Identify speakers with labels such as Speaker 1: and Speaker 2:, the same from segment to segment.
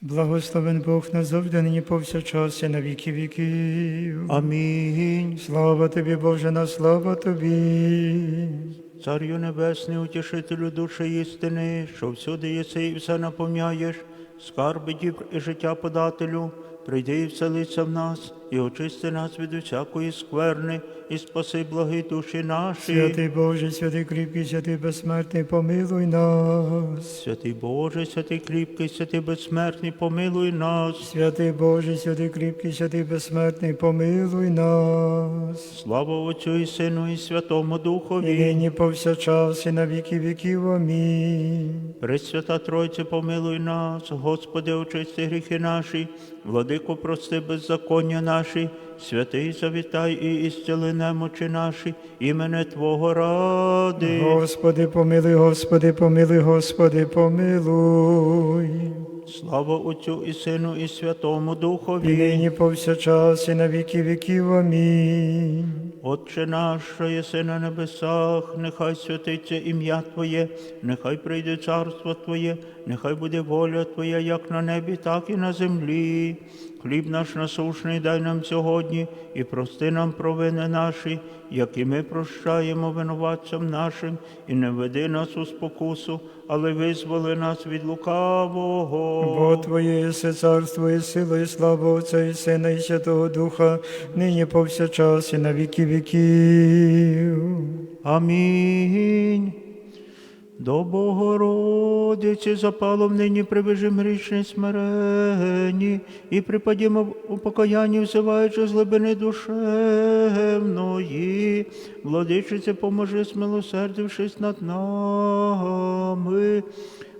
Speaker 1: Благословен Бог назавжди, нині повсякчас і на віки віків.
Speaker 2: Амінь.
Speaker 1: Слава тобі, Боже, на слава тобі.
Speaker 2: Царю Небесний, утішителю душі істини, що всюди єси і все напомняєш, скарби дібр і життя подателю, прийди і вселися в нас, і очисти нас від усякої скверни, і спаси благі душі наші.
Speaker 1: Святий Боже, святий кріпкий, святий безсмертний, помилуй нас.
Speaker 2: Святий Боже, святий кріпкий, святий безсмертний, помилуй нас.
Speaker 1: Святий Боже, святий кріпкий, святий безсмертний, помилуй нас.
Speaker 2: Слава Отцю і Сину, і Святому
Speaker 1: І
Speaker 2: Духові.
Speaker 1: нині повсякчас і на віки віків. Амінь.
Speaker 2: Пресвята Тройце, помилуй нас, Господи, очисти гріхи наші, владико, прости беззаконня наші, святий завітай і ісцели немочі наші, імене Твого ради.
Speaker 1: Господи, помилуй, Господи, помилуй, Господи, помилуй.
Speaker 2: Слава Отцю і Сину, і Святому
Speaker 1: І
Speaker 2: Духові.
Speaker 1: нині повсякчас і на віки віків. Амінь.
Speaker 2: Отче наш, що єси на небесах, нехай святиться ім'я Твоє, нехай прийде царство Твоє, нехай буде воля Твоя, як на небі, так і на землі. Хліб наш насушний дай нам сьогодні, і прости нам провини наші, як і ми прощаємо винуватцям нашим, і не веди нас у спокусу, але визволи нас від лукавого.
Speaker 1: Бо Твоє єси царство і сила, і слава Отця і Сина, і Святого Духа, нині повсякчас і на віки віків.
Speaker 2: Амінь. До Богородиці запалом нині прибежим грішні смиренні і припадімо у покаянні, взиваючи з глибини душевної. Владичице, поможи, смилосердившись над нами.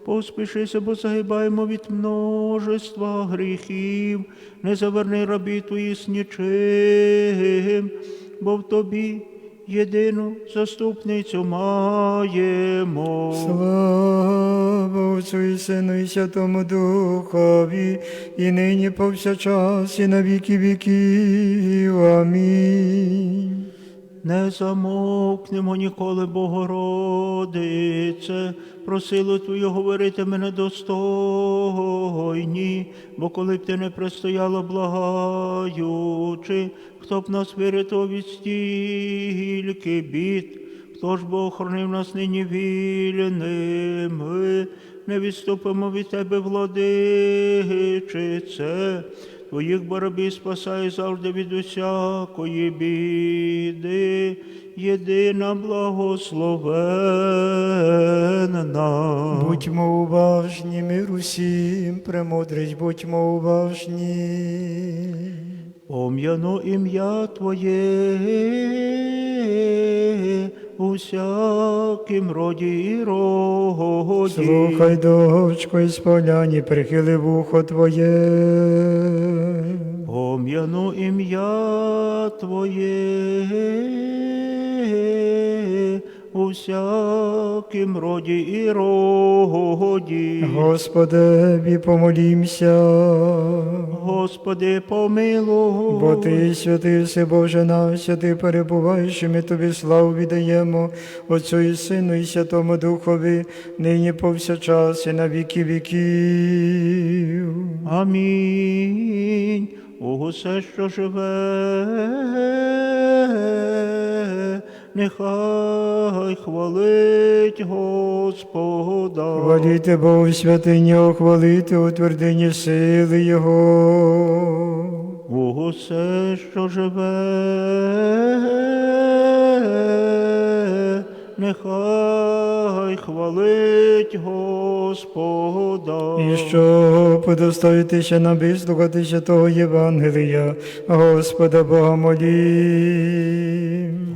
Speaker 2: Поспішися, бо загибаємо від множества гріхів, не заверни рабі твої з нічим, бо в тобі єдину заступницю маємо.
Speaker 1: Слава Отцю і Сину, і Святому Духові, і нині повсякчас, і на віки віків. Амінь.
Speaker 2: Не замовкнемо ніколи, Богородице, про силу Твою говорити мене достойні, бо коли б ти не пристояла благаючи, хто б нас вирятував від стільки бід, хто ж бо охоронив нас нині вільними, не відступимо від Тебе, владичице, Твоїх барабів спасай завжди від усякої біди, єдина благословенна.
Speaker 1: Будьмо уважні, мир усім, премудрість, будьмо уважні.
Speaker 2: Пом'яну ім'я Твоє у всякім роді і роді.
Speaker 1: Слухай, дочко, і споляні, прихили вухо Твоє.
Speaker 2: Пом'яну ім'я Твоє у всякім роді і роді.
Speaker 1: Господи, помолімся.
Speaker 2: Господи, помилуй.
Speaker 1: Бо ти святий си, Боже наш, святий перебуваєш, і ми тобі славу віддаємо Отцю і Сину, і Святому Духові, нині повсякчас і на віки віків.
Speaker 2: Амінь. Усе, що живе, нехай хвалить Господа.
Speaker 1: Хваліте Богу в святині, охвалити у твердині сили Його.
Speaker 2: Усе, що живе, нехай хвалить Господа.
Speaker 1: І що подостоїтися нам вислухатися того Євангелія, Господа Бога молім.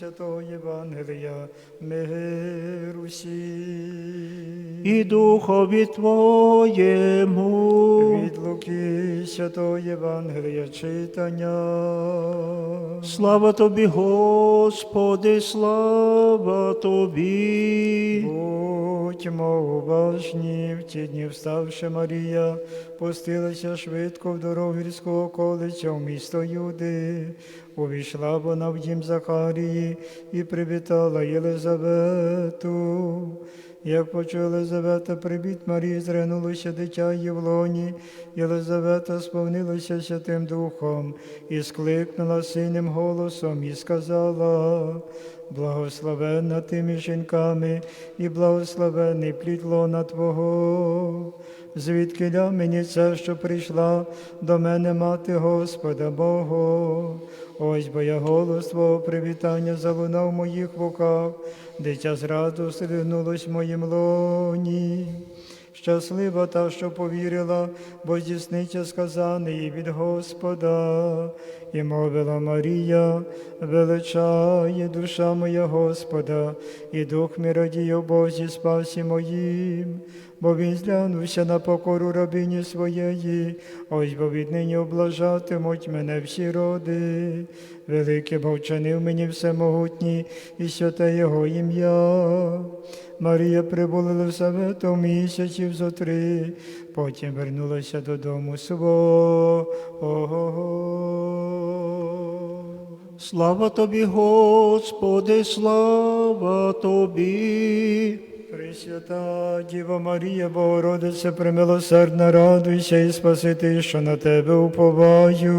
Speaker 1: Вислухаймося того Євангелія, мир усім.
Speaker 2: І Духові Твоєму.
Speaker 1: Від Луки Святого Євангелія читання.
Speaker 2: Слава Тобі, Господи, слава Тобі.
Speaker 1: Будьмо уважні, в ті дні вставши Марія, пустилася швидко в дорогу гірського колиця в місто Юди. Увійшла вона в дім Захарії і привітала Єлизавету. Як почула Єлизавета прибіт Марії, зринулося дитя її в. Єлизавета сповнилася Святим Духом і скликнула синим голосом і сказала, благословенна ти між жінками і благословений плід лона Твого. Звідки ля мені це, що прийшла до мене мати Господа Бога? Ось бо я голос Твого привітання залунав в моїх вухах, дитя зразу стригнулось в моїм лоні. Щаслива та, що повірила, бо здійсниться сказане і від Господа, і мовила Марія, величає душа моя Господа, і дух мій радіє Бозі спасі моїм, бо він зглянувся на покору рабині своєї, ось бо віднині облажатимуть мене всі роди. Велике бо вчинив мені всемогутній, і святе Його ім'я. Марія прибула Єлисавету місяців зо три, потім вернулася додому свого.
Speaker 2: Слава тобі, Господи, слава тобі.
Speaker 1: Пресвята Діва Марія, Богородице, примилосердна, радуйся і спасити, що на тебе уповаю.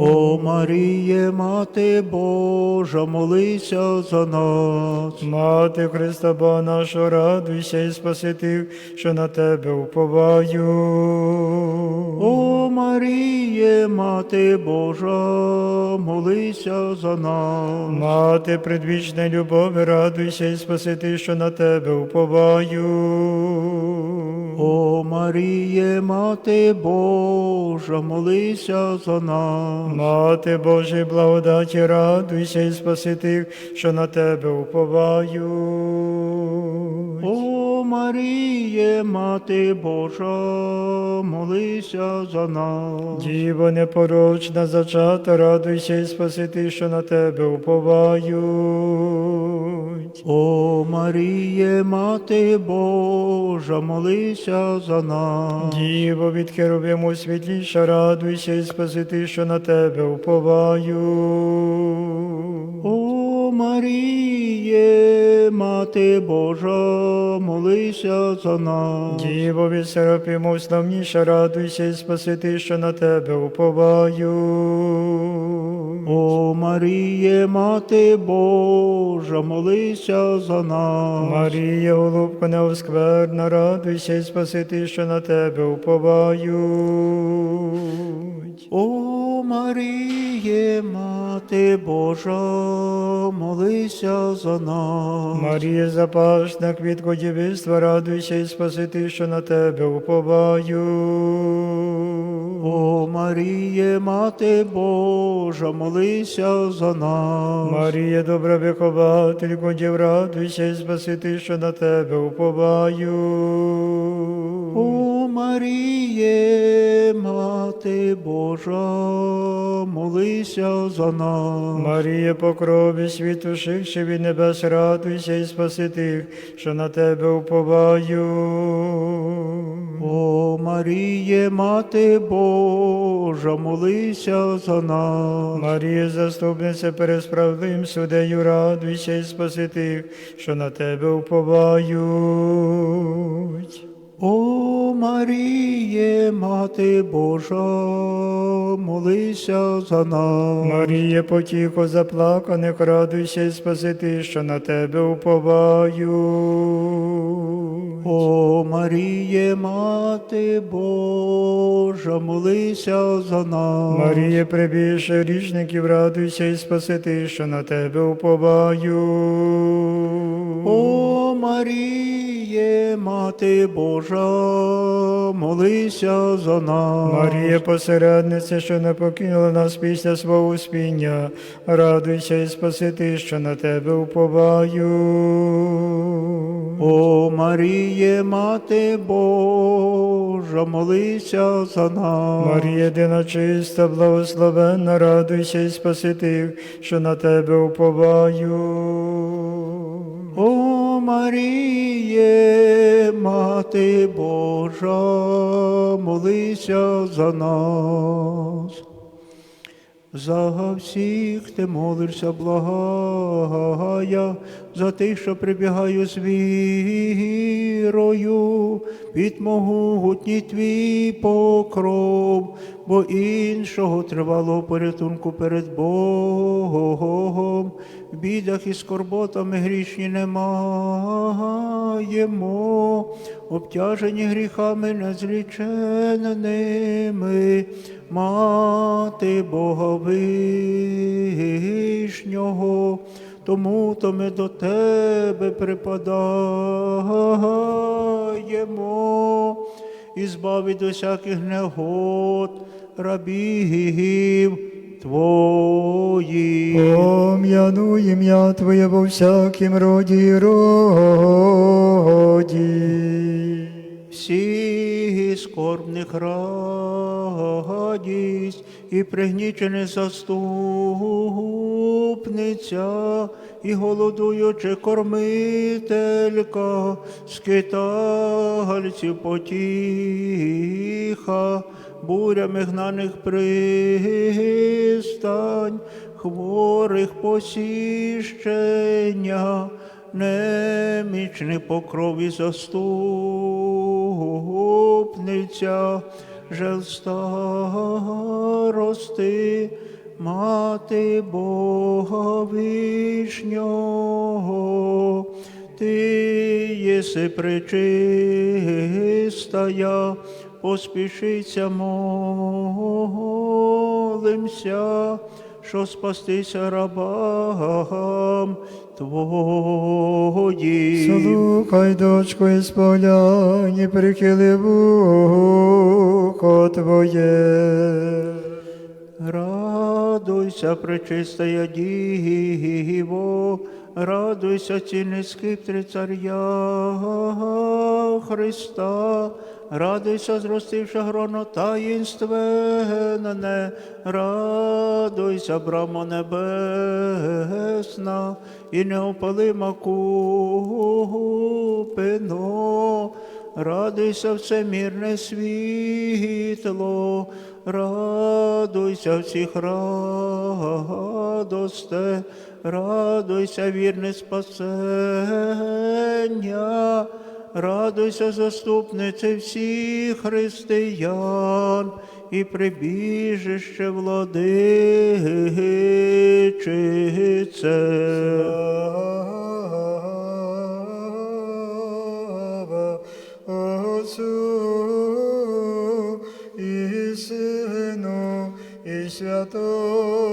Speaker 2: О Маріє, Мати Божа, молися за нас.
Speaker 1: Мати Христа Бога нашого, радуйся і спасити, що на тебе уповаю.
Speaker 2: О Маріє, Мати Божа, молися за нас.
Speaker 1: Мати предвічної любові, радуйся і спасити, що на тебе уповаю.
Speaker 2: О Маріє, Мати Божа, молися за нас.
Speaker 1: Мати Божої благодаті, радуйся і спасити, що на тебе уповаю.
Speaker 2: Маріє, Мати Божа, молися за нас.
Speaker 1: Діво непорочна зачата, радуйся і спасити, що на тебе уповають.
Speaker 2: О Маріє, Мати Божа, молися за нас.
Speaker 1: Діво від Херовиму світліша, радуйся і спасити, що на тебе уповаю.
Speaker 2: О Маріє, Мати Божа, молися за нас.
Speaker 1: Діво від Серафиму радуйся і спасити, що на тебе уповаю.
Speaker 2: О Маріє, Мати Божа, молися за нас.
Speaker 1: Марія, голубко неоскверна, радуйся і спасити, що на тебе уповають.
Speaker 2: О Маріє, Мати Божа, молися за нас.
Speaker 1: Марія, запашна квітко дівиства, радуйся і спасити, що на тебе уповаю.
Speaker 2: О Маріє, Мати Божа, молися за нас.
Speaker 1: Марія, добра вихователько дів, радуйся і спасити, що на тебе уповаю.
Speaker 2: Маріє, Мати Божа, молися за нас.
Speaker 1: Марія, покрові світу шивши від небес, радуйся і спаси тих, що на тебе уповаю.
Speaker 2: О Маріє, Мати Божа, молися за нас.
Speaker 1: Марія, заступниця перед справедливим судею, радуйся і спаси тих, що на тебе уповають.
Speaker 2: О Маріє, Мати Божа, молися за нас.
Speaker 1: Марія, потіхо заплаканих, радуйся і спаси тих, що на тебе уповають.
Speaker 2: О Маріє, Мати Божа, молися за нас.
Speaker 1: Марія, прибільше річників, радуйся і спаси тих, що на тебе уповають.
Speaker 2: О Маріє, Мати Божа, молися за нас.
Speaker 1: Марія, посередниця, що не покинула нас після свого успіння, радуйся і спаси тих, що на тебе уповають.
Speaker 2: О Маріє, Мати Божа, молися за нас.
Speaker 1: Марія, єдина чиста, благословенна, радуйся і спаси тих, що на тебе уповають.
Speaker 2: Маріє, Мати Божа, молися за нас. За всіх ти молишся, благая, за тих, що прибігаю з вірою, під могутній твій покров, бо іншого тривалого порятунку перед Богом, в бідах і скорботами грішні не маємо, обтяжені гріхами незліченними, мати Бога вишнього, тому то ми до тебе припадаємо і збави до всяких негод рабів Твоїх.
Speaker 1: Пом'яну ім'я Твоє во всякім роді роді.
Speaker 2: всіх скорбних радість і пригнічене заступниця, і голодуючи кормителька, скитальців потіха, бурями гнаних пристань, хворих посіщення, немічний покрові заступниця, жел старости, мати Бога вишнього. Ти єси пречистая, поспішиться молимся, що спастися рабам Твоїм.
Speaker 1: Слухай, дочко, поля, прихили вухо Твоє.
Speaker 2: Радуйся, пречистая Діво, радуйся, цінний скиптри царя Христа, радуйся, зростивши гроно таїнственне, радуйся, брамо небесна, і неопалима купино, радуйся, всемірне світло, радуйся всіх радосте, радуйся, вірне спасення, радуйся, заступнице всіх християн і прибіжище владичице.
Speaker 1: Отцу і Сину і Святому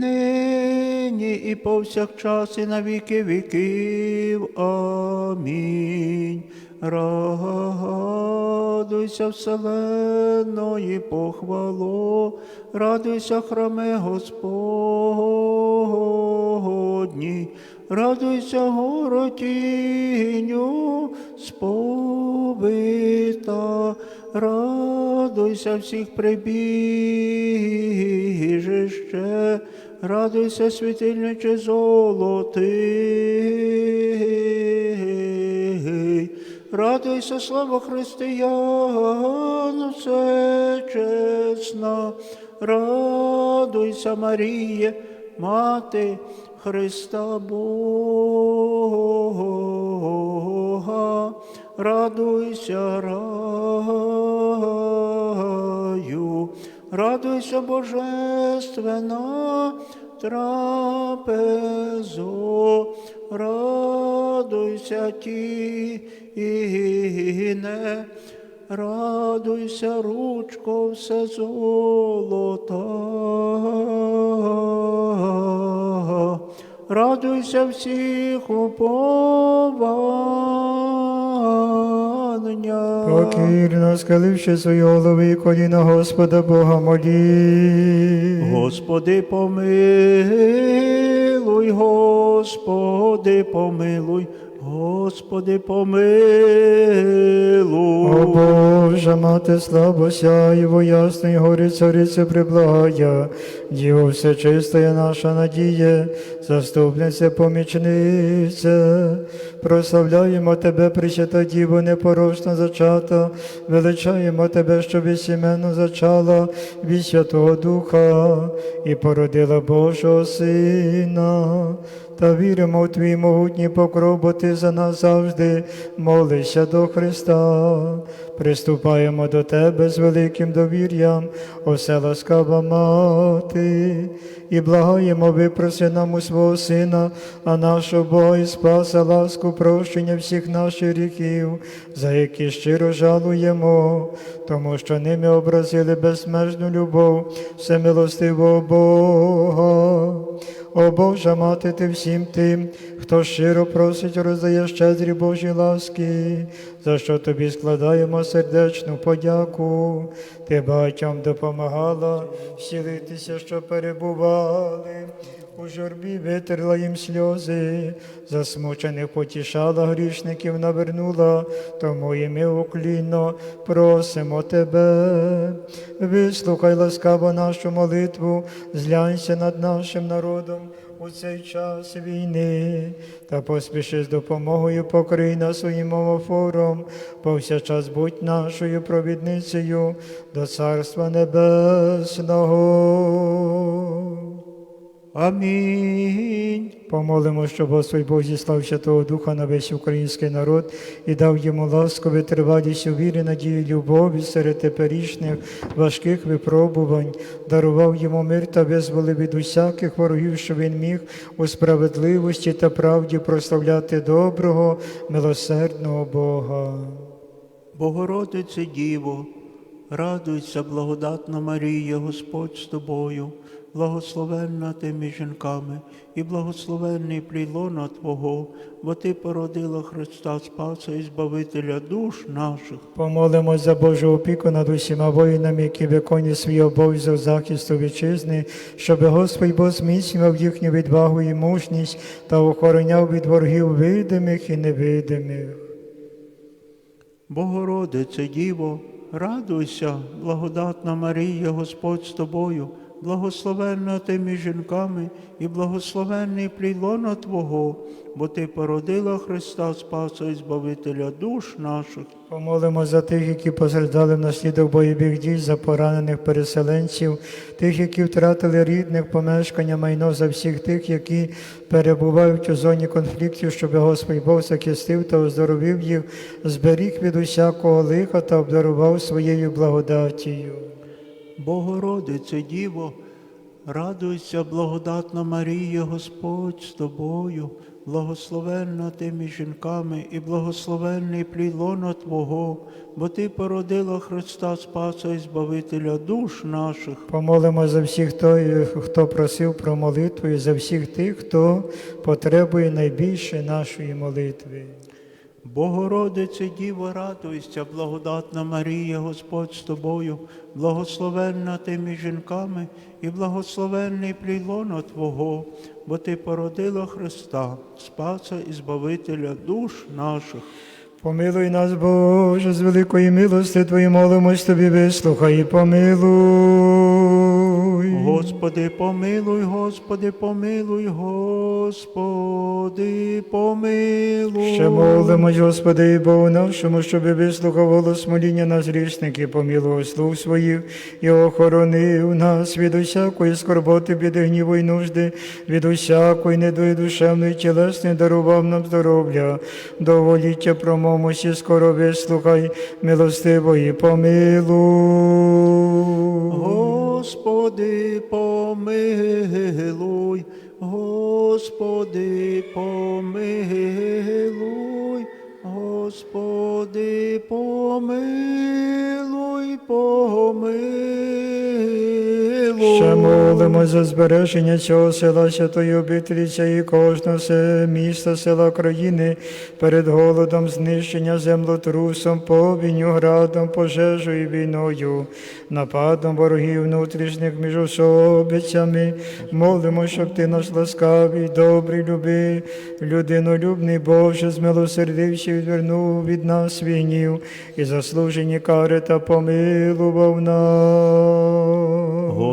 Speaker 2: нині, і повсякчас, і на віки віків. Амінь. Радуйся, вселенної похвало, радуйся, храме Господні, радуйся, горотіню сповита, радуйся всіх прибіжище, радуйся, світильниче золотий. Радуйся, слава християн, все чесна, радуйся, Маріє, мати Христа Бога, радуйся, раю, радуйся, божественна трапезо, радуйся тіне, радуйся, ручко все золота, радуйся всіх уповання.
Speaker 1: Покірно схиливши свої голови і коліна Господа Бога молі.
Speaker 2: Господи, помилуй, Господи, помилуй, Господи, помилуй.
Speaker 1: О Боже, мати слабо сяєво, ясний горі царице приблагая, Діво все чистая наша надія, заступниця помічниця, прославляємо Тебе, Пресвята Діво, непорочно зачата, величаємо Тебе, що безсіменно зачала від Святого Духа і породила Божого Сина та віримо в Твій могутній покров, бо Ти за нас завжди молишся до Христа. Приступаємо до Тебе з великим довір'ям, осе ласкава мати, і благаємо випроси нам у свого Сина, а нашого Бога і спаса ласку прощення всіх наших гріхів, за які щиро жалуємо, тому що ними образили безмежну любов, всемилостивого Бога. О Божа мати, ти всім тим, хто щиро просить, роздає щедрі Божі ласки, за що тобі складаємо сердечну подяку. Ти багатьом допомагала всілитися, що перебували. У журбі витерла їм сльози, засмучених потішала, грішників навернула, тому і ми уклінно просимо тебе. Вислухай ласкаво нашу молитву, зглянься над нашим народом у цей час війни, та поспіши з допомогою покрий нас своїм омофором, повсякчас будь нашою провідницею до Царства Небесного.
Speaker 2: Амінь.
Speaker 1: Помолимо, щоб Господь Бог зіслав Святого Духа на весь український народ і дав йому ласку, витривалість у вірі, надії, любові серед теперішніх важких випробувань, дарував йому мир та визволив від усяких ворогів, що він міг у справедливості та правді прославляти доброго, милосердного Бога.
Speaker 2: Богородице Діво, радуйся, благодатна Марія, Господь з тобою, благословенна ти між жінками, і благословенний плідлона Твого, бо Ти породила Христа Спаса і Збавителя душ наших.
Speaker 1: Помолимось за Божу опіку над усіма воїнами, які виконують свій обов'язок захисту вітчизни, щоб Господь Бог зміцнював їхню відвагу і мужність та охороняв від ворогів видимих і невидимих.
Speaker 2: Богородице Діво, радуйся, благодатна Марія, Господь з тобою, благословенна ти між жінками, і благословенний плід лона Твого, бо Ти породила Христа Спаса і Збавителя душ наших.
Speaker 1: Помолимо за тих, які постраждали внаслідок бойових дій, за поранених переселенців, тих, які втратили рідних помешкання, майно за всіх тих, які перебувають у зоні конфліктів, щоб Господь Бог захистив та оздоровив їх, зберіг від усякого лиха та обдарував своєю благодатію.
Speaker 2: Богородице Діво, радуйся, благодатна Марія, Господь з тобою, благословенна ти між жінками, і благословенний плід лона Твого, бо Ти породила Христа Спаса і Збавителя душ наших.
Speaker 1: Помолимо за всіх той, хто просив про молитву, і за всіх тих, хто потребує найбільше нашої молитви.
Speaker 2: Богородице Діво, радуйся, благодатна Марія, Господь з тобою, благословенна ти між жінками, і благословенний плідлоно Твого, бо Ти породила Христа, Спаса і Збавителя душ наших.
Speaker 1: Помилуй нас, Боже, з великої милости Твої молимось Тобі, вислухай і помилуй.
Speaker 2: Господи, помилуй, Господи, помилуй, Господи, помилуй.
Speaker 1: Ще молимось, Господи, і Богу нашому, щоб вислухав голос моління нас грішники, помилував слуг своїх і охоронив нас від усякої скорботи, біди, гніву й нужди, від усякої недої душевної, тілесної, дарував нам здоров'я, доволіття промовмосі, скоро вислухай, милостиво і помилуй.
Speaker 2: Господи, помилуй, Господи, помилуй, Господи, помилуй, помилуй.
Speaker 1: Ще молимо за збереження цього села Святої обителіця і кожного міста, села країни перед голодом, знищення землетрусом, повінню, градом, пожежою і війною, нападом ворогів внутрішніх міжособицями. Молимо, щоб ти наш ласкавий, добрий, люби, людинолюбний Боже, змилосердився і відвернув від нас свій гнів і заслужені кари та помилував нас.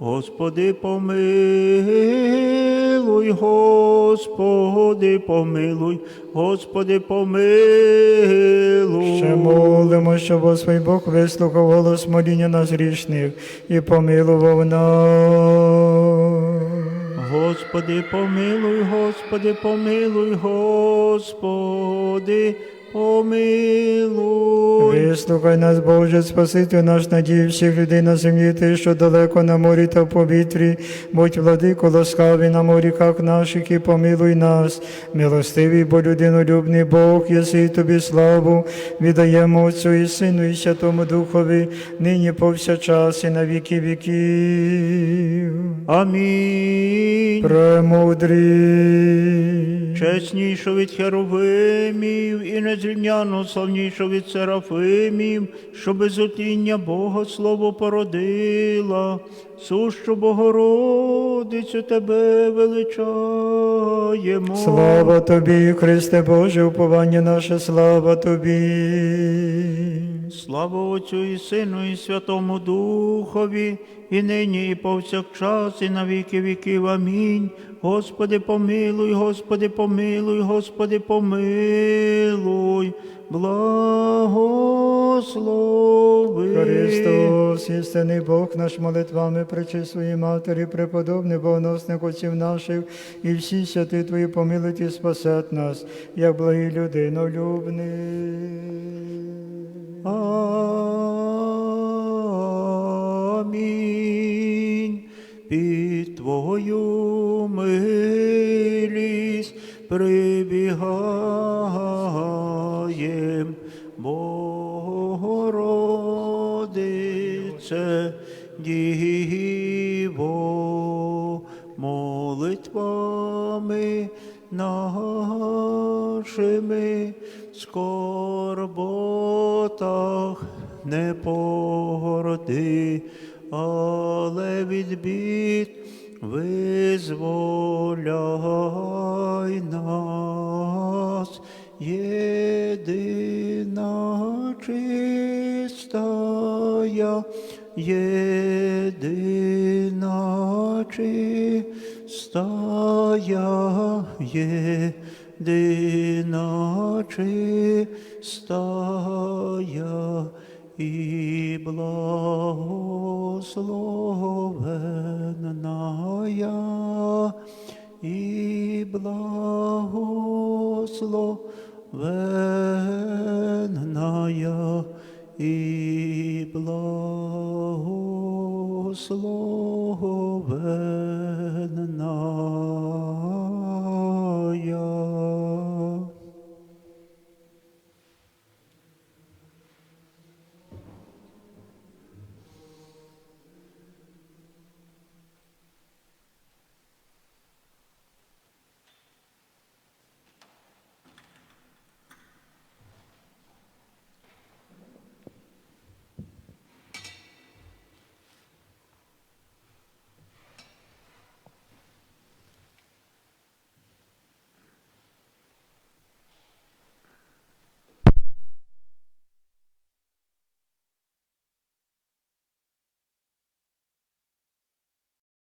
Speaker 2: Господи, помилуй, Господи, помилуй, Господи, помилуй.
Speaker 1: Ще молимо, щоб Господь Бог вислухав голос моління нас грішних і помилував нас.
Speaker 2: Господи, помилуй, Господи, помилуй, Господи, помилуй.
Speaker 1: Вислухай нас, Боже, Спаситель наш надій всіх людей на землі, ти, що далеко на морі та в повітрі, будь владико ласкавий на моріках наших і помилуй нас, милостивий, бо людинолюбний Бог, єси тобі славу, віддаємо Отцю і Сину, і Святому Духові, нині повсякчас і на віки віків.
Speaker 2: Амінь.
Speaker 1: Премудрі.
Speaker 2: Чеснішу від херовимів і незрівняно славнішу від серафимів, що без отління Бога слово породила, сущу Богородицю тебе величаємо.
Speaker 1: Слава тобі, Христе Боже, уповання наше, слава тобі.
Speaker 2: Слава Отцю і Сину, і Святому Духові, і нині, і повсякчас, і на віки віків. Амінь. Господи, помилуй, Господи, помилуй, Господи, помилуй, благослови.
Speaker 1: Христос, істинний Бог наш молитвами причислої Матері, преподобний богоносних отців наших, і всі святи Твої помилують і спасет нас, як благий людинолюбний.
Speaker 2: Амінь. Під Твою милість прибігаєм, Богородице, Діво, молитвами нашими скорботах не погороди, але від бід визволяй нас, єдина чистая, єдина чистая, єдина чистая і благословенная, і благословенная, і благословенная.